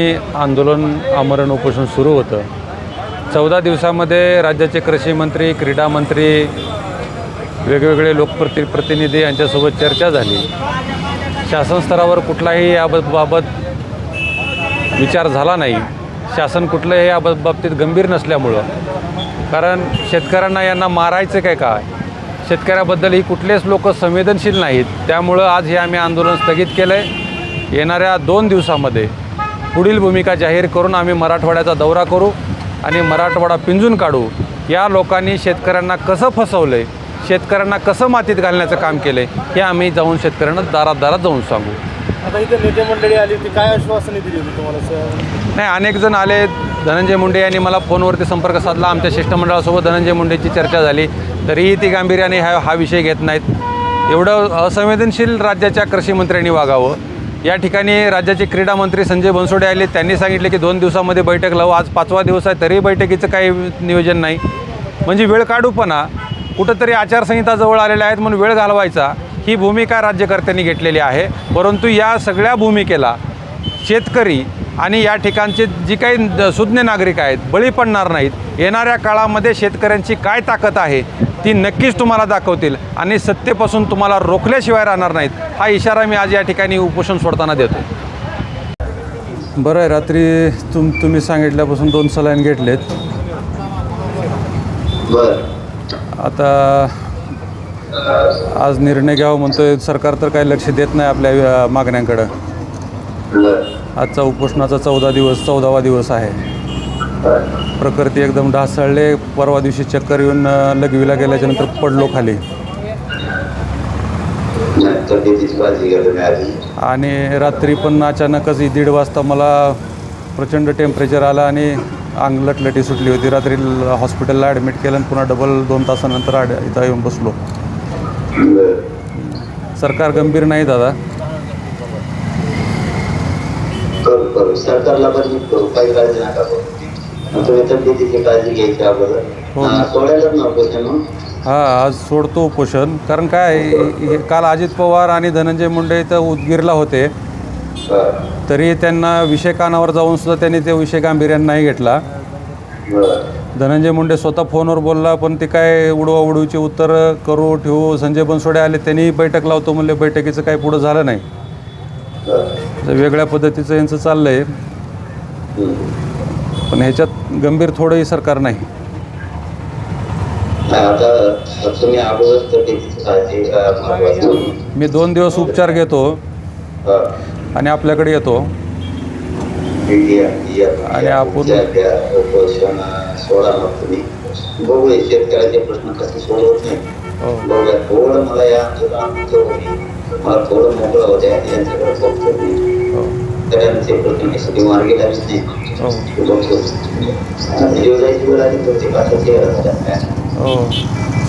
हे आंदोलन आमरण उपोषण सुरू होतं. चौदा दिवसामध्ये राज्याचे कृषी मंत्री क्रीडा मंत्री वेगवेगळे लोकप्रति प्रतिनिधी यांच्यासोबत चर्चा झाली. शासन स्तरावर कुठलाही याबाबत बाबत विचार झाला नाही. शासन कुठलंही या बाबतीत गंभीर नसल्यामुळं. कारण शेतकऱ्यांना यांना मारायचं काय काय शेतकऱ्याबद्दल ही कुठलेच लोक संवेदनशील नाहीत. त्यामुळं आज हे आम्ही आंदोलन स्थगित केलं आहे येणाऱ्या दोन दिवसामध्ये पुढील भूमिका जाहीर करून आम्ही मराठवाड्याचा दौरा करू आणि मराठवाडा पिंजून काढू. या लोकांनी शेतकऱ्यांना कसं फसवलं आहे शेतकऱ्यांना कसं मातीत घालण्याचं काम केलं आहे हे आम्ही जाऊन शेतकऱ्यांना दारात दारात जाऊन सांगू. आता इथे नेते मंडळी आली होती काय आश्वासने दिली होती तुम्हाला सर नाही अनेक जण आले. धनंजय मुंडे यांनी मला फोनवरती संपर्क साधला. आमच्या शिष्टमंडळासोबत धनंजय मुंडेची चर्चा झाली. तरीही ती गांभीर्याने हा हा विषय घेत नाहीत. एवढं असंवेदनशील राज्याच्या कृषी मंत्र्यांनी वागावं. या ठिकाणी राज्याचे क्रीडा मंत्री संजय बनसोडे आले. त्यांनी सांगितले की दोन दिवसामध्ये बैठक लावू. आज पाचवा दिवस आहे तरी बैठकीचं काही नियोजन नाही. म्हणजे वेळ काढूपणा कुठंतरी आचारसंहिता जवळ आलेल्या आहेत म्हणून वेळ घालवायचा ही भूमिका राज्यकर्त्यांनी घेतलेली आहे. परंतु या सगळ्या भूमिकेला शेतकरी आणि या ठिकाणचे जी काही सुज्ञ नागरिक आहेत बळी पडणार नाहीत. येणाऱ्या काळामध्ये शेतकऱ्यांची काय ताकद आहे ती नक्कीच तुम्हाला दाखवतील आणि सत्तेपासून तुम्हाला रोखल्याशिवाय राहणार नाहीत. हा इशारा मी आज या ठिकाणी उपोषण सोडताना देतो बरं आहे रात्री तुम तुम्ही सांगितल्यापासून दोन सलाईन घेतलेत. बर. आता आज निर्णय घ्यावा म्हणतोय सरकार तर काही लक्ष देत नाही आपल्या मागण्यांकडं. आजचा उपोषणाचा चौदा दिवस चौदावा दिवस आहे. प्रकृती एकदम ढासळले परवा दिवशी चक्कर येऊन लगवीला लघवीला गेल्याच्यानंतर पडलो खाली. आणि रात्री पण अचानकच दीड वाजता मला प्रचंड टेम्परेचर आलं आणि अंग लटलटी सुटली होती. रात्री हॉस्पिटलला ॲडमिट केलं आणि पुन्हा डबल दोन तासानंतर आड इथं येऊन बसलो. सरकार गंभीर नाही दादा. करू. करू सरकारला पण नीट करू. काही काळजी नका करू. मग तुम्ही तब्येतीची काळजी घ्यायची अगोदर. हो. हा, सोडायलाच नको हा. आज सोडतो उपोषण. कारण काय हे- काल अजित पवार आणि धनंजय मुंडे इथं उदगीरला होते. तरी त्यांना विषय कानावर जाऊन सुद्धा त्यांनी ते विषय गांभीर्याने नाही घेतला. धनंजय मुंडे स्वतः फोनवर बोलला पण ते काय उडवा उडवीचे उत्तर करू ठेवू संजय बनसोडे आले त्यांनी बैठक लावतो म्हणले बैठकीचं काही पुढं झालं नाही. वेगळ्या पद्धतीचं यांचं चाललं आहे हम्म. पण ह्याच्यात गंभीर थोडंही सरकार नाही. मी दोन दिवस उपचार घेतो. आणि आपल्याकडे येतो. आणि आपण- बघूया शेतकऱ्याचे प्रश्न कसे सोडवत नाही. हो. बघूया थोडं मला या आंदोलनात होती मला थोडं मोकळं होतं यांच्याकडे बघतो मी. हो. मार्गी नाही. हो. बघतो. वेळ आली तर ते ते हो.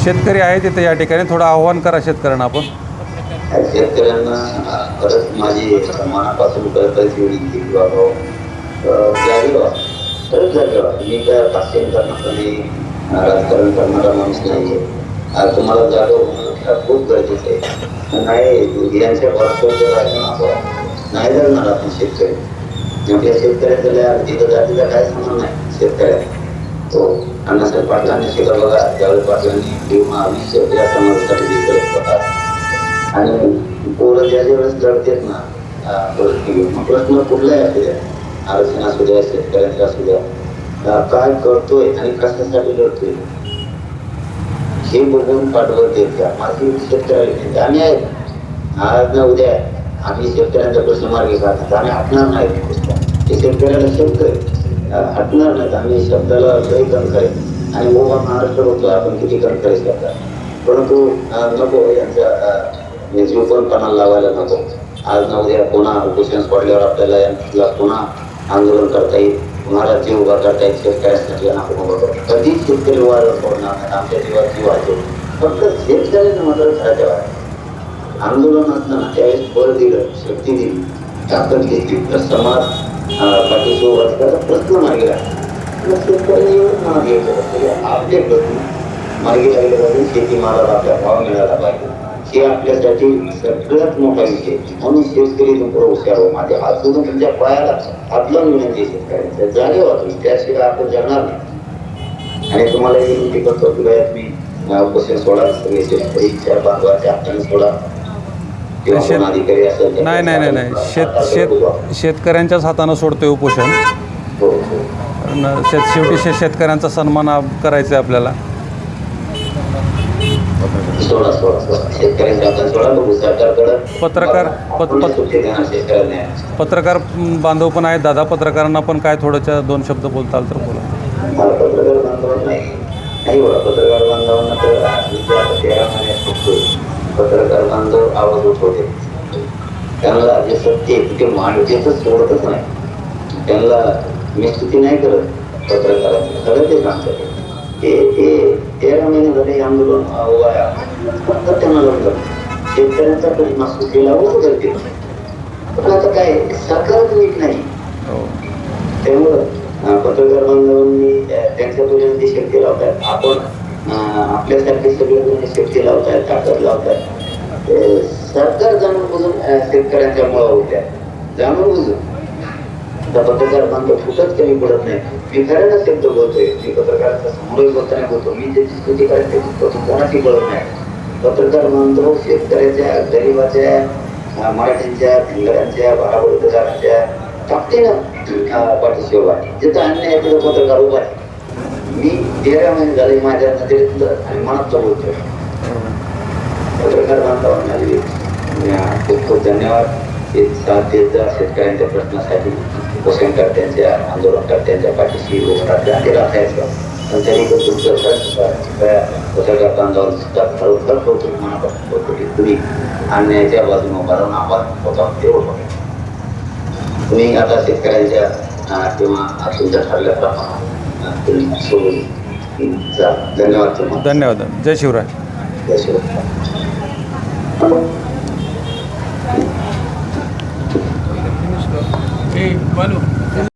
शेतकरी आहेत तिथं या ठिकाणी. थोडं आव्हान करा शेतकऱ्यांना आपण. शेतकऱ्यांना खरंच माझी मनापासून करतायची विनंती की बाबा अं, जागे व्हा. खरंच जागे व्हा. मी काय पाचशे करणार नाही. अं, राजकारण करणारा माणूस नाही आहे तुम्हाला जागा खूप गरजेचं आहे नाही यांच्या भरोश्यावर नाही जगणार आपण शेतकरी. म्हणजे शेतकऱ्याचं लय तिथं जातीचा काय संबंध नाही शेतकऱ्या तो अण्णासाहेब पाटलांनी शिकलं बघा ज्यावेळी पाटलांनी किंवा आम्ही या समाजासाठी करत होता. आणि पोरं ज्या ज्या वेळेस लढतेत ना अं, प्रश्न कुठलाही असू द्या. आरक्षण असू द्या शेतकऱ्यांचा असू द्या. अं, काय करतोय आणि कशासाठी लढतोय? हे बघून पाठवत देत माझी आम्ही आहेत आज ना उद्या आम्ही शेतकऱ्यांचा प्रश्न मार्गी काढतात आम्ही हटणार नाही ते शेतकऱ्याला शेतकरी हटणार नाहीत आम्ही शब्दाला लय कण करेल आणि हो, मोबा महाराष्ट्र बघतो आपण किती कण करेल परंतु नको यांचा अं, पण लावायला नको. आज ना उद्या पुन्हा उपोषण पडल्यावर आपल्याला यांना पुन्हा आंदोलन करता येईल. मला जीव उभा करता येईल शेतकऱ्यांसाठी आणि आपण कधीच शेतकरी वाढत सोडणार नाही. आमच्या जीवाची जीव फक्त शेतकऱ्यांना मात्र खरं ठेवायचं आंदोलन असताना त्यावेळेस बळ दिलं शक्ती दिली. ताकद घेतली. तर समाज अं, पाठीशी उभा त्याचा प्रश्न मार्गी लागला. मग शेतकऱ्यांनी मागे घेतलं आपले प्रश्न मार्गी लागले पाहिजे. शेतीमालाला आपल्या भाव मिळाला पाहिजे. हे आपल्यासाठी सगळ्यात मोठा विषय म्हणून शेतकरी लोक हो माझ्या हात जोडून तुमच्या पायाला लावून विनंती शेतकऱ्यांच्या जागे तुम्ही. त्याशिवाय आपण जगणार नाही. आणि तुम्हाला ही विनंती करतो की बाया तुम्ही क्वेश्चन सोडा. सगळे शेतकरीच्या बांधवाच्या हाताने सोडा. नाही नाही नाही नाही. शेत शेत. शेतकऱ्यांच्याच हातानं सोडतोय उपोषण. हो हो. शेत शेवटी शेतकऱ्यांचा सन्मान करायचा आहे आपल्याला. पत्रकार- पत- पत- पत्रकार बांधव पण आहेत दादा पत्रकारांना पण काय थोडंच्या दोन शब्द बोलता आलं तर बोला. पत्रकार बांधव बांधवांना तर पत्रकार आवाज उठवते. त्यांना जे सत्य ते मांडतेच सोडतच नाही. त्यांना मी स्तुती नाही करत पत्रकारांची खरं ते सांगतात. तेरा महिने झाले हे आंदोलन त्यांना लढलं शेतकऱ्यांचा प्रश्न असतो ते लागू करते पण आता काय सरकारच नीट नाही. हो. त्यामुळं पत्रकार बांधवांनी त्यांच्या तुलनेत जी शक्ती लावतात आपण आपल्यासारखे सगळे ताकद लावतात ते सरकार जाणून बुजून शेतकऱ्यांच्या मुळा होत्या. जाणून बुजून. त्या पत्रकार बांधव कुठंच कमी पडत नाही मी खऱ्यानं शब्द बोलतोय. मी पत्रकाराचा समोरही बोलताना बोलतो. मी ज्याची स्तुती करेन त्याची स्तुती कोणाची बोलत नाही. पत्रकार म्हणतो शेतकऱ्याच्या गरिबाच्या मराठींच्या मराठ्यांच्या भिंगरांच्या भाराबडकरांच्या ताकदीनं पाठीशी उभा आहे. जिथं अन्याय आहे तिथं पत्रकार उभा आहे. मी तेरा महिने झाले माझ्या नजरेतलं आणि मनातलं बोलतोय. पत्रकार बांधवांना खूप खूप धन्यवाद. साथ देत जा शेतकऱ्यांच्या प्रश्नासाठी पोषणकर्त्यांच्या आंदोलनकर्त्यांच्या पाठीशी उभं राहते आणि राखायचं. पण तरी पण तुमचं खरंच पत्रकार बांधवांचं सुद्धा खरोखर कौतुक मनापासून कौतुक आहे. तुम्ही अन्यायाच्या बाजूने उभा राहून आवाज होता. तुम्ही आता शेतकऱ्यांच्या किंवा तुमच्या ठरल्याप्रमाणे तुम्ही सोडून धन्यवाद धन्यवाद. जय शिवराय. जय शिवराय. ए बालू